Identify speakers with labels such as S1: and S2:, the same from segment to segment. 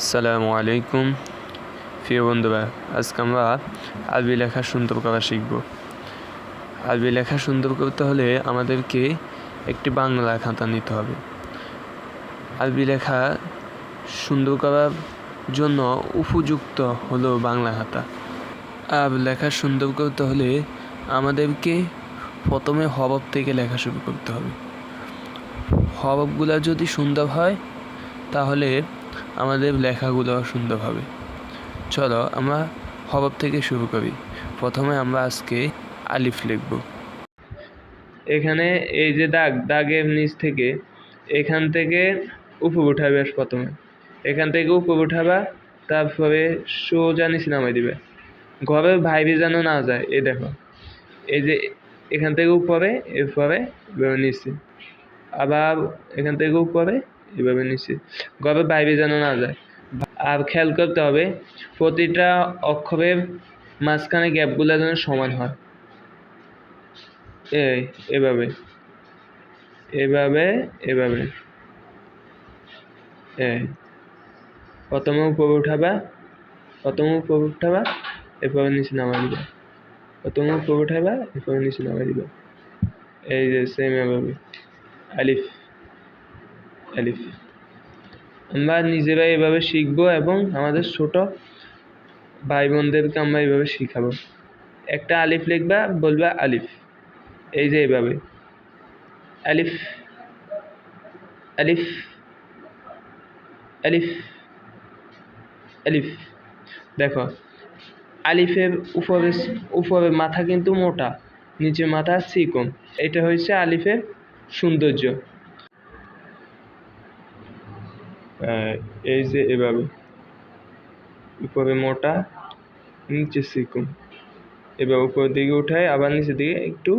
S1: আসসালামু আলাইকুম। প্রিয় বন্ধুরা, আজকে আমরা আরবি লেখা সুন্দর করা শিখব। আরবি লেখা সুন্দর করতে হলে আমাদেরকে একটি বাংলা খাতা নিতে হবে। আরবি লেখা সুন্দর করার জন্য উপযুক্ত হলো বাংলা খাতা। আর লেখা সুন্দর করতে হলে আমাদেরকে প্রথমে হরফ থেকে লেখা শুরু করতে হবে। হরফগুলো যদি সুন্দর হয়, তাহলে আমাদের লেখাগুলো সুন্দর হবে। চলো আমরা হরফ থেকে শুরু করি। প্রথমে আমরা আজকে আলিফ লিখব। এখানে এই যে দাগ, দাগের নিচ থেকে এখান থেকে উপর উঠাবে প্রথমে। এখান থেকে উপর উঠাবা, তারপরে সোজা নিচে নামাই দিবে। ঘরে ভাইবে যেন না যায়, এই দেখো। এই যে এখান থেকে উপরে, এরপরে নিচে। আবার এখান থেকে উপরে এভাবে নিচে গবে বাইরে যেন না যায়। আর খেয়াল করতে হবে, প্রতিটা অক্ষরের মাঝখানে গ্যাপগুলো যেন সমান হয়। এই, এভাবে এভাবে এভাবে। এই, প্রথমে উপরে উঠাবা, প্রথমে উপরে উঠাবা, এরপরে নিচে নামা দিবা। প্রথমে উপরে উঠাবা, এরপরে নিচে নামা দিবা। এই যে সেম এভাবে। আলিফ। আলিফ। আমরা নিজেরা এভাবে শিখব এবং আমাদের ছোট ভাই বোনদেরকে আমরা এইভাবে শিখাবো। একটা আলিফ লিখবা, বলবা আলিফ। এই যে এইভাবে আলিফ। আলিফ। আলিফ। আলিফ। দেখো, আলিফের উপরে উপরে মাথা কিন্তু মোটা, নিচে মাথা চিকন এটা হচ্ছে আলিফের সৌন্দর্য। এই যে এভাবে, উপরে মোটা, নিচে সিকুম এবার উপরের দিকে উঠায়, আবার নিচের দিকে একটু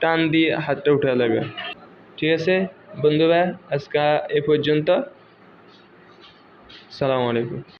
S1: টান দিয়ে হাতটা উঠা লাগবে। ঠিক আছে? বন্ধুরা, আজকে এ পর্যন্ত। সালামু আলাইকুম।